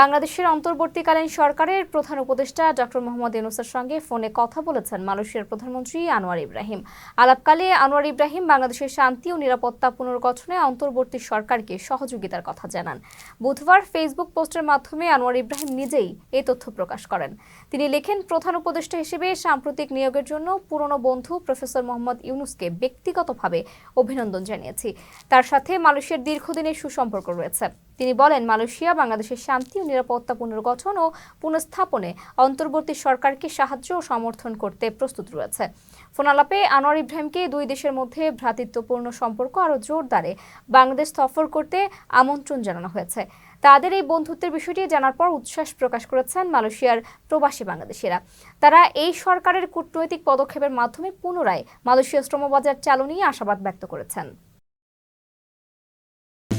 বাংলাদেশের অন্তর্বর্তীকালীন সরকারের প্রধান উপদেষ্টা ডক্টর মোহাম্মদ ইউনুসের সঙ্গে ফোনে কথা বলেছেন মালয়েশিয়ার প্রধানমন্ত্রী আনোয়ার ইব্রাহিম। আলাপকালে আনোয়ার ইব্রাহিম বাংলাদেশের শান্তি ও নিরাপত্তা পুনর্গঠনে অন্তর্বর্তী সরকারকে সহযোগিতার কথা জানান। বুধবার ফেসবুক পোস্টের মাধ্যমে আনোয়ার ইব্রাহিম নিজেই এই তথ্য প্রকাশ করেন। তিনি লেখেন, প্রধান উপদেষ্টা হিসেবে সাম্প্রতিক নিয়োগের জন্য পুরনো বন্ধু প্রফেসর মোহাম্মদ ইউনুসকে ব্যক্তিগতভাবে অভিনন্দন জানিয়েছি। তার সাথে মালয়েশিয়ার দীর্ঘদিনের সুসম্পর্ক রয়েছে। তিনি বলেন, মালয়েশিয়া, বাংলাদেশের শান্তি ও নিরাপত্তা পুনর্গঠন ও পুনঃস্থাপনে অন্তর্বর্তী সরকারকে সাহায্য ও সমর্থন করতে প্রস্তুত রয়েছে। ফোনালাপে আনোয়ার ইব্রাহিমকে দুই দেশের মধ্যে ভ্রাতৃত্বপূর্ণ সম্পর্ক আরও জোরদারে বাংলাদেশ সফর করতে আমন্ত্রণ জানানো হয়েছে। তাদের এই বন্ধুত্বের বিষয়টি জানার পর উচ্ছ্বাস প্রকাশ করেছেন মালয়েশিয়ার প্রবাসী বাংলাদেশিরা। তারা এই সরকারের কূটনৈতিক পদক্ষেপের মাধ্যমে পুনরায় মালয়েশিয়া শ্রমবাজার চালু নিয়ে আশাবাদ ব্যক্ত করেছেন।